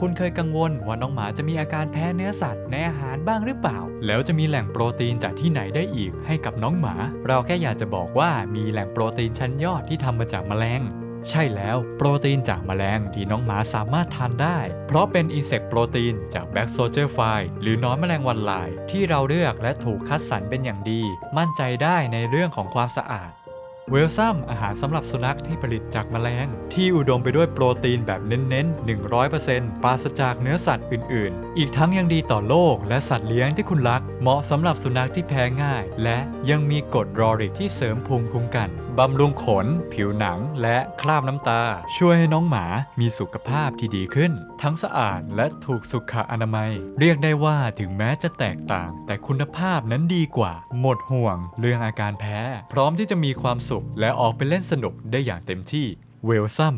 คุณเคยกังวลว่าน้องหมาจะมีอาการแพ้เนื้อสัตว์ในอาหารบ้างหรือเปล่า แล้วจะมีแหล่งโปรตีนจากที่ไหนได้อีกให้กับน้องหมา เราแค่อยากจะบอกว่ามีแหล่งโปรตีนชั้นยอดที่ทำมาจากแมลงใช่แล้วโปรตีนจากแมลงที่น้องหมาสามารถทานได้ เพราะเป็นอินเสกโปรตีนจากแบคโซเจอร์ไฟหรือน้อนแมลงวันลาย ที่เราเลือกและถูกคัดสรรเป็นอย่างดี มั่นใจได้ในเรื่องของความสะอาด เวลซัมอาหารสำหรับสุนัขที่ผลิตจากแมลง ที่อุดมไปด้วยโปรตีนแบบเน้นๆ 100%ปราศจากเนื้อสัตว์อื่นๆ อีกทั้งยังดีต่อโลกและสัตว์เลี้ยงที่คุณรัก เหมาะสำหรับสุนัขที่แพ้ง่าย และยังมีกรดรอริกที่เสริมภูมิคุ้มกัน บำรุงขน ผิวหนังและคราบน้ำตา ช่วยให้น้องหมามีสุขภาพที่ดีขึ้น ทั้งสะอาดและถูกสุขอนามัย เรียกได้ว่าถึงแม้จะแตกต่าง แต่คุณภาพนั้นดีกว่า หมดห่วง เรื่องอาการแพ้ พร้อมที่จะมีความสุขและออกไปเล่นสนุกได้อย่างเต็มที่เวลซัม